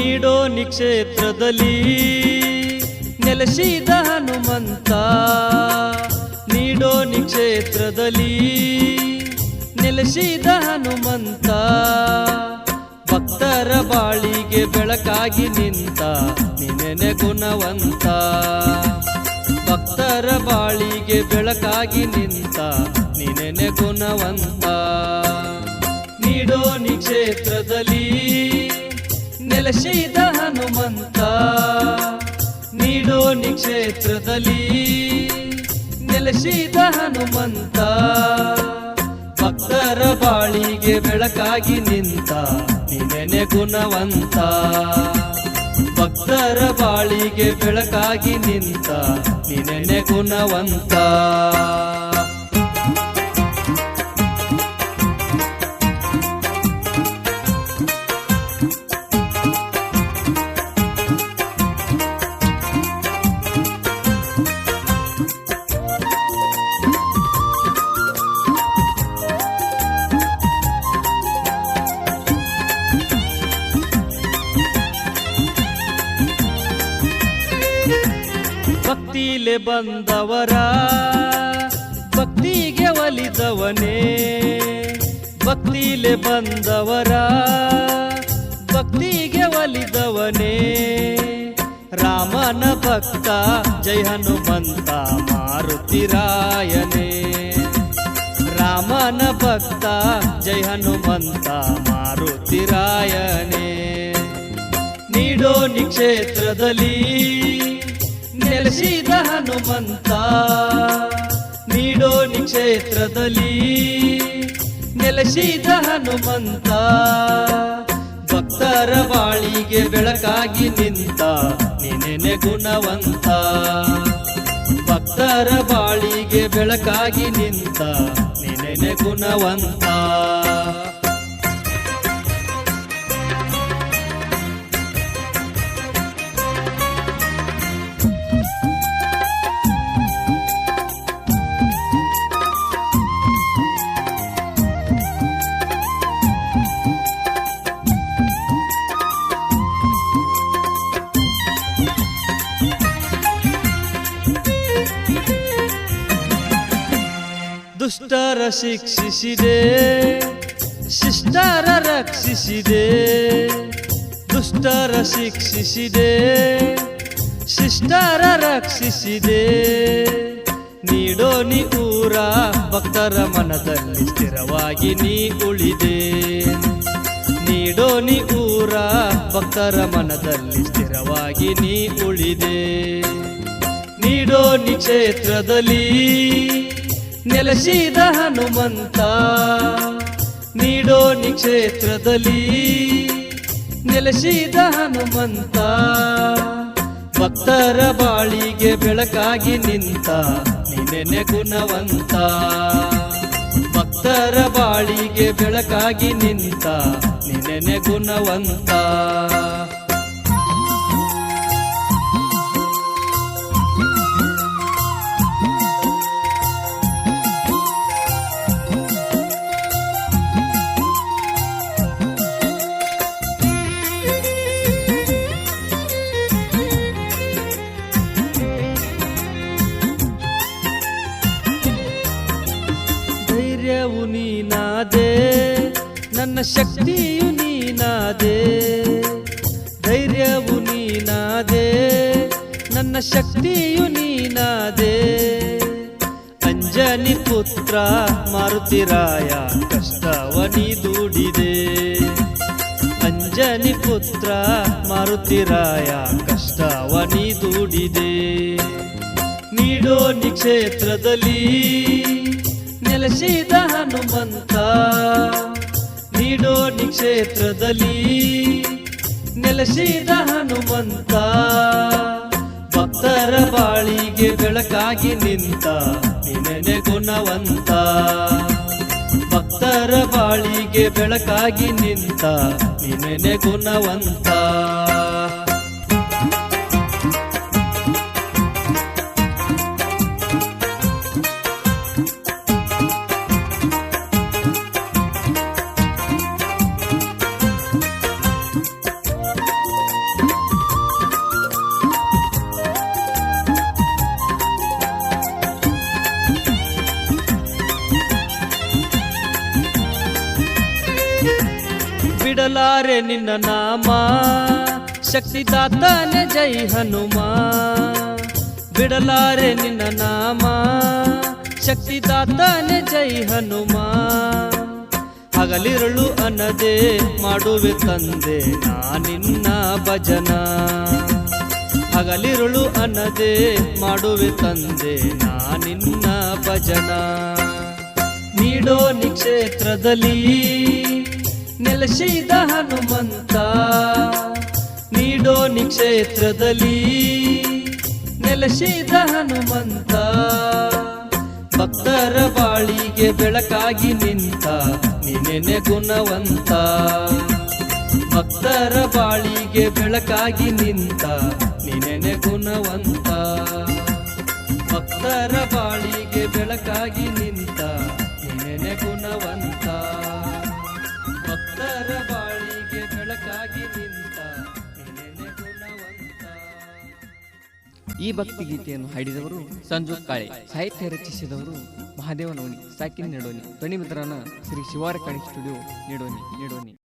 ನೀಡೋ ನಿಕ್ಷೇತ್ರದಲ್ಲಿ ನೆಲೆಸಿದ ಹನುಮಂತ. ನೀಡೋ ನಿಕ್ಷೇತ್ರದಲ್ಲಿ ನೆಲೆಸಿದ ಹನುಮಂತ. ಭಕ್ತರ ಬಾಳಿಗೆ ಬೆಳಕಾಗಿ ನಿಂತ ನಿನೆನೆ ಗುಣವಂತ ಭಕ್ತರ ಬಾಳಿಗೆ ಬೆಳಕಾಗಿ ನಿಂತ ನಿನೆನೆ ಗುಣವಂತ ನೀಡೋ ನಿಕ್ಷೇತ್ರದಲ್ಲಿ ನೆಲೆಸಿದ ಹನುಮಂತ. ನೀಡೋ ನಿಕ್ಷೇತ್ರದಲ್ಲಿ ನೆಲೆಸಿದ ಹನುಮಂತ. ಭಕ್ತರ ಬಾಳಿಗೆ ಬೆಳಕಾಗಿ ನಿಂತ ನಿನೆನೆ ಗುಣವಂತ. ಭಕ್ತರ ಬಾಳಿಗೆ ಬೆಳಕಾಗಿ ನಿಂತ ನಿನೆನೆ ಗುಣವಂತ. ಭಕ್ತಿಲೆ ಬಂದವರ, ಭಕ್ತಿಗೆ ಒಲಿದವನೇ. ಭಕ್ತಿಲೆ ಬಂದವರ, ಭಕ್ತಿಗೆ ಒಲಿದವನೇ. ರಾಮನ ಭಕ್ತ, ಜೈ ಹನುಮಂತ ಮಾರುತಿರಾಯನೇ. ರಾಮನ ಭಕ್ತ, ಜೈ ಹನುಮಂತ ಮಾರುತಿರಾಯನೇ. ನೀಡೋ ನಿಕ್ಷೇತ್ರದಲ್ಲಿ ನೆಲೆಸಿದ ಹನುಮಂತ. ನೀಡೋ ನಿಕ್ಷೇತ್ರದಲ್ಲಿ ನೆಲೆಸಿದ ಹನುಮಂತ. ಭಕ್ತರ ಬಾಳಿಗೆ ಬೆಳಕಾಗಿ ನಿಂತ ನಿನೆನೆ ಗುಣವಂತ ಭಕ್ತರ ಬಾಳಿಗೆ ಬೆಳಕಾಗಿ ನಿಂತ ನಿನೆನೆ ಗುಣವಂತ ದುಷ್ಟರ ಶಿಕ್ಷಿಸಿದೆ ಶಿಷ್ಟರ ರಕ್ಷಿಸಿದೆ. ದುಷ್ಟರ ಶಿಕ್ಷಿಸಿದೆ ಶಿಷ್ಟರ ರಕ್ಷಿಸಿದೆ. ನೀಡೋ ನೀ ಊರ, ಭಕ್ತರ ಮನದಲ್ಲಿ ಸ್ಥಿರವಾಗಿ ನೀ ಉಳಿದೆ. ನೀಡೋ ನೀ ಊರ, ಭಕ್ತರ ಮನದಲ್ಲಿ ಸ್ಥಿರವಾಗಿ ನೀ ಉಳಿದೆ. ನೀಡೋ ನೀ ಕ್ಷೇತ್ರದಲ್ಲಿ ನೆಲೆಸಿದ ಹನುಮಂತ. ನೀಡೋ ನಿ ಕ್ಷೇತ್ರದಲ್ಲಿ ನೆಲೆಸಿದ ಹನುಮಂತ. ಭಕ್ತರ ಬಾಳಿಗೆ ಬೆಳಕಾಗಿ ನಿಂತ ನಿನೆನೆ ಗುಣವಂತ ಭಕ್ತರ ಬಾಳಿಗೆ ಬೆಳಕಾಗಿ ನಿಂತ ನಿನೆನೆ ಗುಣವಂತ ಧೈರ್ಯವು ನೀನಾದೆ, ನನ್ನ ಶಕ್ತಿಯು ನೀನಾದೆ. ಧೈರ್ಯವು ನೀನಾದೆ, ನನ್ನ ಶಕ್ತಿಯು ನೀನಾದೆ. ಅಂಜನಿ ಪುತ್ರ, ಮಾರುತಿರಾಯ, ಕಷ್ಟವ ನೀ ದುಡಿದೆ. ಅಂಜನಿ ಪುತ್ರ, ಮಾರುತಿರಾಯ, ಕಷ್ಟವ ನೀ ದುಡಿದೆ. ನೀಡೋ ನಿಕ್ಷೇತ್ರದಲ್ಲಿ ನೆಲೆಸಿದ ಹನುಮಂತ ನೀಡೋ ನಿಕ್ಷೇತ್ರದಲ್ಲಿ ನೆಲೆಸಿದ ಹನುಮಂತ ಭಕ್ತರ ಬಾಳಿಗೆ ಬೆಳಕಾಗಿ ನಿಂತ ನಿನನೆ ಗುಣವಂತ. ಭಕ್ತರ ಬಾಳಿಗೆ ಬೆಳಕಾಗಿ ನಿಂತ ನಿನನೆ ಗುಣವಂತ. ಬಿಡಲಾರೆ ನಿನ್ನ ನಾಮ. ಶಕ್ತಿದಾತನೆ ಜೈ ಹನುಮ. ಬಿಡಲಾರೆ ನಿನ್ನ ನಾಮ. ಶಕ್ತಿದಾತನೆ ಜೈ ಹನುಮ. ಹಗಲಿರುಳು ಅನ್ನದೆ ಮಾಡುವೆ ತಂದೆ ನಾ ನಿನ್ನ ಭಜನ. ಹಗಲಿರುಳು ಅನ್ನದೆ ಮಾಡುವೆ ತಂದೆ ನಾ ನಿನ್ನ ಭಜನ. ನೀಡೋ ನಿಕ್ಷೇತ್ರದಲ್ಲಿ ನೆಲೆಸಿದ ಹನುಮಂತ. ನೀಡೋ ನಿಕ್ಷೇತ್ರದಲ್ಲಿ ನೆಲೆಸಿದ ಹನುಮಂತ. ಭಕ್ತರ ಬಾಳಿಗೆ ಬೆಳಕಾಗಿ ನಿಂತ ನಿನೆನೆ ಗುಣವಂತ. ಭಕ್ತರ ಬಾಳಿಗೆ ಬೆಳಕಾಗಿ ನಿಂತ ನಿನೆನೆ ಗುಣವಂತ. ಭಕ್ತರ ಬಾಳಿಗೆ ಬೆಳಕಾಗಿ ನಿಂತ ನಿನೆನೆ ಗುಣವಂತ. ಈ ಭಕ್ತಿ ಗೀತೆಯನ್ನು ಹಾಡಿದವರು ಸಂಜು ಕಾಳೆ. ಸಾಹಿತ್ಯ ರಚಿಸಿದವರು ಮಹಾದೇವ ನವನಿ ಸಾಕಿನ್ ನೆಡೋನಿ. ಧ್ವನಿ ಮಿತ್ರನ ಶ್ರೀ ಶಿವಾರ ಕಾಣಿ ಸ್ಟುಡಿಯೋ, ನೆಡೋನಿ ನೆಡೋನಿ.